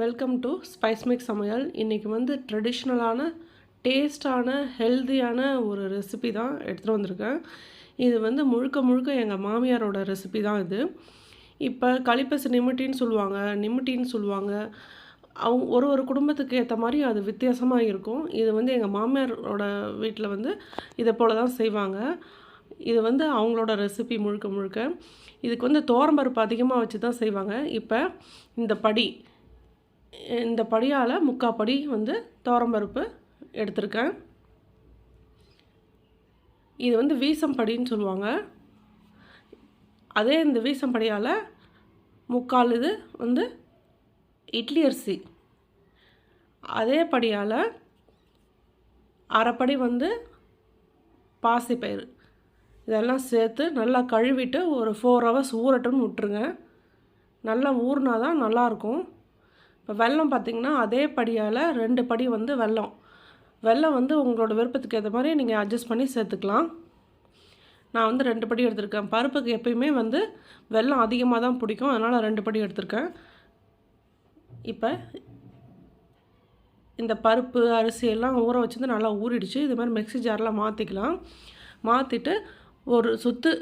Welcome to spice மிக் சமையல். இன்றைக்கி வந்து ட்ரெடிஷ்னலான டேஸ்டான ஹெல்தியான ஒரு ரெசிபி தான் எடுத்துகிட்டு வந்திருக்கேன். இது வந்து முழுக்க முழுக்க எங்கள் மாமியாரோட ரெசிபி தான் இது. இப்போ களிப்பசு நிமிட்டின்னு சொல்லுவாங்க நிமிட்டின்னு சொல்லுவாங்க. அவங்க ஒரு ஒரு குடும்பத்துக்கு ஏற்ற மாதிரி அது வித்தியாசமாக இருக்கும். இது வந்து எங்கள் மாமியாரோட வீட்டில் வந்து இதை போல் தான் செய்வாங்க. இது வந்து அவங்களோட ரெசிபி முழுக்க முழுக்க. இதுக்கு வந்து தோரம்பருப்பு அதிகமாக வச்சு தான் செய்வாங்க. இப்போ இந்த படி இந்த படியால் முக்கால் படி வந்து துவரம்பருப்பு எடுத்திருக்கேன். இது வந்து வீசம்படின்னு சொல்லுவாங்க. அதே இந்த வீசம்படியால் முக்கால் இது வந்து இட்லி அரிசி. அதே படியால் அரைப்படி வந்து பாசிப்பயிறு இதெல்லாம் சேர்த்து நல்லா கழுவிட்டு ஒரு ஃபோர் ஹவர்ஸ் ஊறட்டும்னு விட்டுருங்க. நல்லா ஊறினா தான் நல்லாயிருக்கும் இப்போ வெல்லம் பார்த்திங்கன்னா அதே படியால் ரெண்டு படி வந்து வெல்லம். வெல்லம் வந்து உங்களோட விருப்பத்துக்கு ஏற்ற மாதிரி நீங்கள் அட்ஜஸ்ட் பண்ணி சேர்த்துக்கலாம். நான் வந்து ரெண்டு படி எடுத்திருக்கேன். பருப்புக்கு எப்பயுமே வந்து வெல்லம் அதிகமாக தான் பிடிக்கும். அதனால் ரெண்டு படி எடுத்திருக்கேன். இப்போ இந்த பருப்பு அரிசி எல்லாம் ஊற வச்சுருந்து நல்லா ஊறிடுச்சு. இது மாதிரி மிக்ஸி ஜாரில் மாற்றிக்கலாம் மாற்றிட்டு ஒரு சுத்து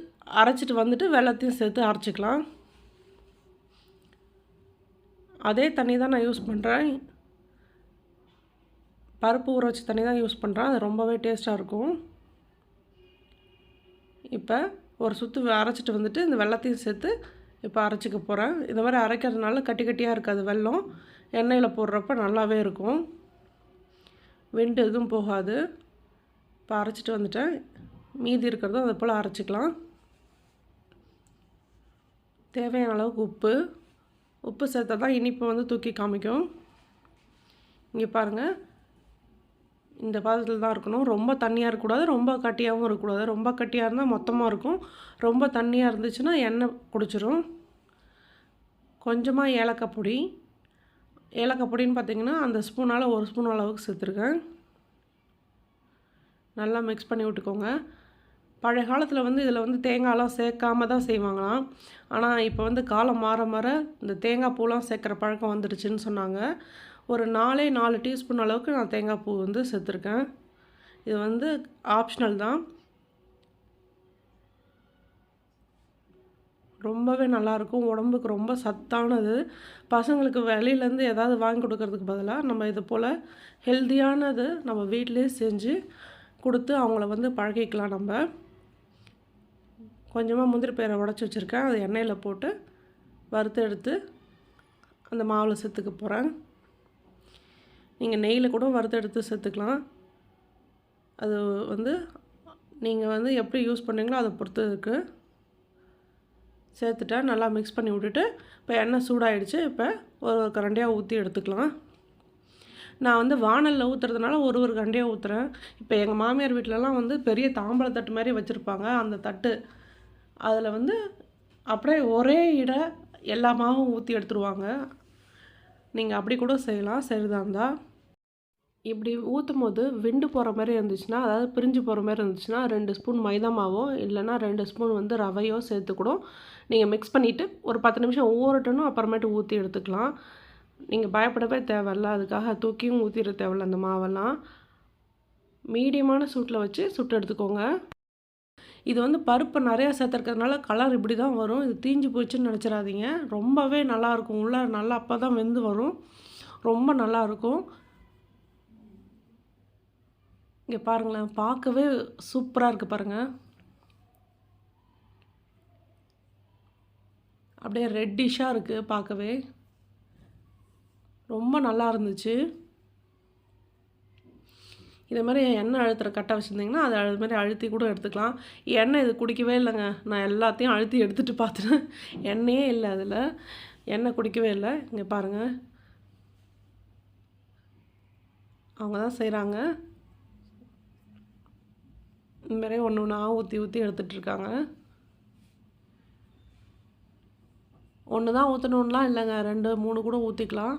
அரைச்சிட்டு வந்துட்டு வெள்ளத்தையும் சேர்த்து அரைச்சிக்கலாம். அதே தண்ணி தான் நான் யூஸ் பண்ணுறேன் பருப்பு ஊற வச்ச தண்ணி தான் யூஸ் பண்ணுறேன் அது ரொம்பவே டேஸ்ட்டாக இருக்கும். இப்போ ஒரு சுற்று அரைச்சிட்டு வந்துட்டு இந்த வெள்ளத்தையும் சேர்த்து இப்போ அரைச்சிக்க போகிறேன் இந்த மாதிரி அரைக்கிறதுனால கட்டி கட்டியாக இருக்காது வெல்லம் எண்ணெயில் போடுறப்ப நல்லாவே இருக்கும். வெண்டு எதுவும் போகாது. இப்போ அரைச்சிட்டு வந்துட்டேன். மீதி இருக்கிறதும் அதை போல் அரைச்சிக்கலாம். தேவையான அளவுக்கு உப்பு. உப்பு சேர்த்தா தான் இனிப்பு வந்து தூக்கி காமிக்கும். இங்கே பாருங்கள் இந்த பாதத்தில் தான் இருக்கணும். ரொம்ப தண்ணியாக இருக்கக்கூடாது ரொம்ப கட்டியாகவும் இருக்கக்கூடாது. ரொம்ப கட்டியாக இருந்தால் மொத்தமாக இருக்கும். ரொம்ப தண்ணியாக இருந்துச்சுன்னா எண்ணெய் குடிச்சிரும். கொஞ்சமாக ஏலக்காய் பொடி. ஏலக்காய் பொடின்னு பார்த்தீங்கன்னா அந்த ஸ்பூனால் ஒரு ஸ்பூன் அளவுக்கு சேர்த்துருக்கேன். நல்லா மிக்ஸ் பண்ணி விட்டுக்கோங்க. பழைய காலத்தில் வந்து இதில் வந்து தேங்காயெலாம் சேர்க்காம தான் செய்வாங்களாம். ஆனால் இப்போ வந்து காலம் மாற மாற இந்த தேங்காய் பூலாம் சேர்க்குற பழக்கம் வந்துடுச்சுன்னு சொன்னாங்க. ஒரு நாலே நாலு டீஸ்பூன் அளவுக்கு நான் தேங்காய் பூ வந்து சேர்த்துருக்கேன். இது வந்து ஆப்ஷனல் தான். ரொம்பவே நல்லாயிருக்கும் உடம்புக்கு ரொம்ப சத்தானது. பசங்களுக்கு வெளியிலேருந்து ஏதாவது வாங்கி கொடுக்கறதுக்கு பதிலாக நம்ம இது போல் ஹெல்த்தியானது நம்ம வீட்டிலே செஞ்சு கொடுத்து அவங்கள வந்து பழகிக்கலாம் நம்ம. கொஞ்சமாக முந்திரி பயிரை உடச்சி வச்சுருக்கேன். அதை எண்ணெயில் போட்டு வறுத்து எடுத்து அந்த மாவில் சேர்த்துக்க போகிறேன் நீங்கள் நெய்யில் கூட வறுத்து எடுத்து சேர்த்துக்கலாம். அது வந்து நீங்கள் வந்து எப்படி யூஸ் பண்ணுறீங்களோ அதை பொறுத்து இருக்குது சேர்த்துட்டா நல்லா மிக்ஸ் பண்ணி விட்டுட்டு இப்போ எண்ணெய் சூடாகிடுச்சு இப்போ ஒரு ஒரு கரண்டியாக ஊற்றி எடுத்துக்கலாம். நான் வந்து வானலில் ஊற்றுறதுனால ஒரு ஒரு கரண்டியாக ஊற்றுறேன் இப்போ எங்கள் மாமியார் வீட்டிலலாம் வந்து பெரிய தாம்பழ தட்டு மாதிரி வச்சுருப்பாங்க. அந்த தட்டு அதில் வந்து அப்படியே ஒரே இட எல்லா மாவும் ஊற்றி எடுத்துருவாங்க. நீங்கள் அப்படி கூட செய்யலாம். சரிதான் இருந்தால் இப்படி ஊற்றும் போது விண்டு போகிற மாதிரி இருந்துச்சுன்னா அதாவது பிரிஞ்சு போகிற மாதிரி இருந்துச்சுன்னா ரெண்டு ஸ்பூன் மைதா மாவோ இல்லைனா ரெண்டு ஸ்பூன் வந்து ரவையோ சேர்த்துக்கூடும் நீங்கள் மிக்ஸ் பண்ணிவிட்டு ஒரு பத்து நிமிஷம் ஒவ்வொரு டனும் அப்புறமேட்டு ஊற்றி எடுத்துக்கலாம். நீங்கள் பயப்படவே தேவையில்ல. அதுக்காக தூக்கியும் ஊற்றிட தேவையில்ல அந்த மாவெல்லாம். மீடியமான சூட்டில் வச்சு சுட்டு எடுத்துக்கோங்க. இது வந்து பருப்பு நிறையா சேர்த்துருக்கிறதுனால கலர் இப்படி தான் வரும். இது தீஞ்சு போச்சுன்னு நினச்சிடாதீங்க. ரொம்பவே நல்லாயிருக்கும். உள்ளே நல்லா அப்போ தான் வெந்து வரும். ரொம்ப நல்லாயிருக்கும். இங்கே பாருங்களேன். பார்க்கவே சூப்பராக இருக்குது பாருங்கள் அப்படியே ரெட்டிஷாக இருக்குது பார்க்கவே. ரொம்ப நல்லா இருந்துச்சு. இதே மாதிரி எண்ணெய் அழுத்துற கட்டை வச்சுருந்தீங்கன்னா அதை அது மாதிரி அழுத்தி கூட எடுத்துக்கலாம். எண்ணெய் இது குடிக்கவே இல்லைங்க. நான் எல்லாத்தையும் அழுத்தி எடுத்துகிட்டு பார்த்துட்டேன் எண்ணெயே இல்லை அதில். எண்ணெய் குடிக்கவே இல்லை. இங்கே பாருங்கள் அவங்க தான் செய்கிறாங்க இதுமாரி ஒன்று ஒன்றா ஊற்றி ஊற்றி எடுத்துகிட்ருக்காங்க ஒன்று தான் ஊற்றணுன்லாம் இல்லைங்க. ரெண்டு மூணு கூட ஊற்றிக்கலாம்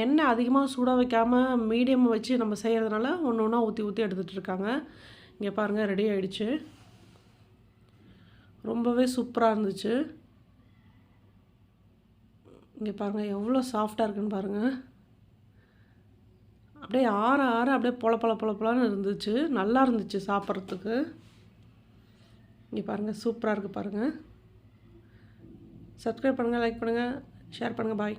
எண்ணெய் அதிகமாக சூடாக வைக்காமல் மீடியம் வச்சு நம்ம செய்கிறதுனால ஒன்று ஒன்றா ஊற்றி ஊற்றி எடுத்துகிட்டு இருக்காங்க. இங்கே பாருங்கள் ரெடி ஆகிடுச்சு ரொம்பவே சூப்பராக இருந்துச்சு. இங்கே பாருங்கள் எவ்வளோ சாஃப்டாக இருக்குன்னு பாருங்கள் அப்படியே ஆற ஆற அப்படியே பொல பொல பொல பொலன்னு இருந்துச்சு. நல்லா இருந்துச்சு சாப்பிட்றதுக்கு. இங்கே பாருங்கள் சூப்பராக இருக்குது பாருங்கள் சப்ஸ்கிரைப் பண்ணுங்கள் லைக் பண்ணுங்கள் ஷேர் பண்ணுங்கள் பாய்